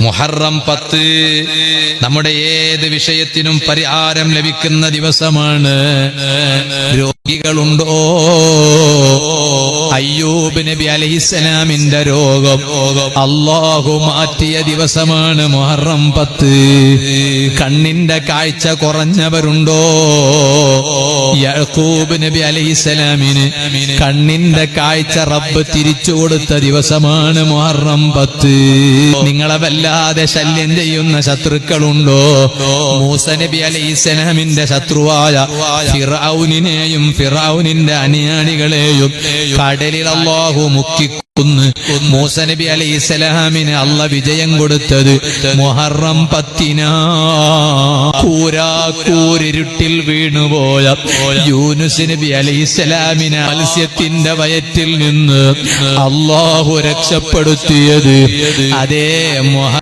മുഹറം പത്ത്. നമ്മുടെ ഏത് വിഷയത്തിനും പരിഹാരം ലഭിക്കുന്ന ദിവസമാണ്. രോഗികളുണ്ടോ? അയ്യൂബ് നബി അലൈഹിസ്സലാമിന്റെ രോഗം. അള്ളാഹു മാറ്റിയ ദിവസമാണ് മുഹറം പത്ത്. കണ്ണിന്റെ കാഴ്ച കുറഞ്ഞവരുണ്ടോ? യഹൂബ് നബി അലഹിസ്സലാമിന് കണ്ണിന്റെ കാഴ്ച റബ്ബ് തിരിച്ചു കൊടുത്ത ദിവസമാണ് മുഹറം പത്ത്. നിങ്ങളെ വല്ലാതെ ശല്യം ചെയ്യുന്ന ശത്രുക്കളുണ്ടോ? മൂസ നബി അലൈഹിസ്സലാമിന്റെ ശത്രുവായ ഫിറൌനിനെയും ഫിറൌനിന്റെ അനുയാണികളെയും കടലിൽ അള്ളാഹു മുക്കിക്കൊന്ന്. മൂസ നബി അലൈഹിസ്സലാമിന് അള്ള വിജയം കൊടുത്തത് മുഹറം പത്തിനാ. വീണുപോയ യൂനുസ് നബി ഇസ്ലാമിന് മത്സ്യത്തിന്റെ വയറ്റിൽ നിന്ന് അള്ളാഹു രക്ഷപ്പെടുത്തിയത് അതേ മുഹ